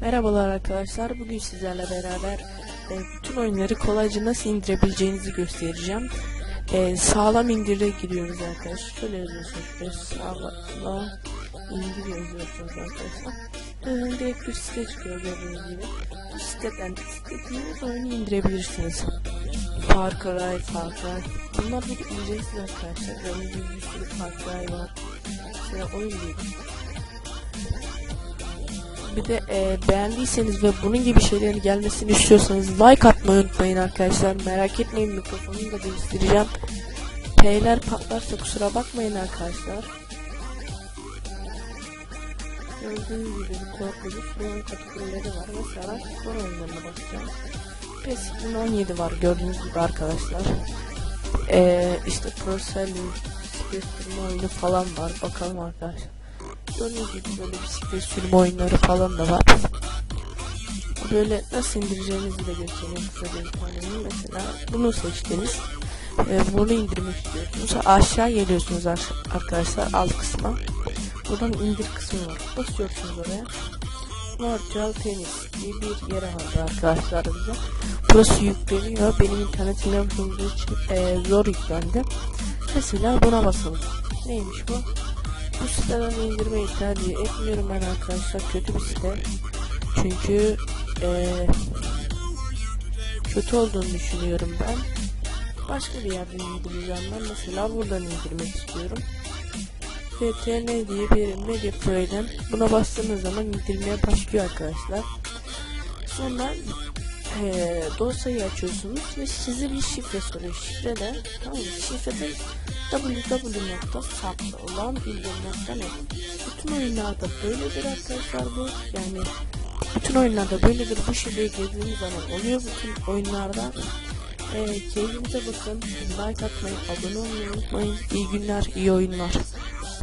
Merhabalar arkadaşlar. Bugün sizlerle beraber e, bütün oyunları kolayca nasıl indirebileceğinizi göstereceğim. E, sağlam indire giriyoruz arkadaşlar. Şöyle yazıyorsunuz. şöyle Sağlam indir yazıyorsunuz arkadaşlar. E, direkt bir site çıkıyor gördüğünüz gibi. Bu siteden istediğiniz oyunu indirebilirsiniz. Far Cry, Far Cry. Bunlar bir ücretsiz arkadaşlar. Gördüğünüz gibi bir sürü Far Cry var. Mesela oyun değil. Bir de e, beğendiyseniz ve bunun gibi şeylerin gelmesini istiyorsanız like atmayı unutmayın arkadaşlar. Merak etmeyin mikrofonumu da değiştireceğim. P'ler patlarsa kusura bakmayın arkadaşlar. Gördüğünüz gibi bir korkucu oyun kategorileri var. Mesela spor oyunlarına bakacağım. PES 2017 var gördüğünüz gibi arkadaşlar. Ee, işte Pro Selling, oyunu falan var. Bakalım arkadaşlar. Gördüğünüz gibi böyle bisiklet sürme oyunları falan da var. Böyle nasıl indireceğinizi de göstereyim size bir tane. Mesela bunu seçtiniz. Ee, bunu indirmek istiyorsunuz. Aşağı geliyorsunuz aş- arkadaşlar alt kısma. Buradan indir kısmı var. Basıyorsunuz oraya. Virtual Tennis diye bir yere aldı arkadaşlar bize. Burası yükleniyor. Benim internetim yapıldığı için e, zor yüklendi. Mesela buna basalım. Neymiş bu? Bu siteden indirmeyi tercih etmiyorum ben arkadaşlar. Kötü bir site. Çünkü eee, kötü olduğunu düşünüyorum ben. Başka bir yerden indireceğim ben. Mesela buradan indirmek istiyorum. FTN diye bir medya play'den buna bastığınız zaman indirmeye başlıyor arkadaşlar. Sonra eee dosyayı açıyorsunuz ve size bir şifre soruyor. Şifre de tamam mı? Şifre de www.saplı olan bildirim.net Bütün oyunlarda böyledir arkadaşlar bu. Yani bütün oyunlarda böyledir. Bu şifreyi girdiğiniz zaman oluyor bütün oyunlarda. Ee, keyfinize bakın. Like atmayı, abone olmayı unutmayın. İyi günler, iyi oyunlar.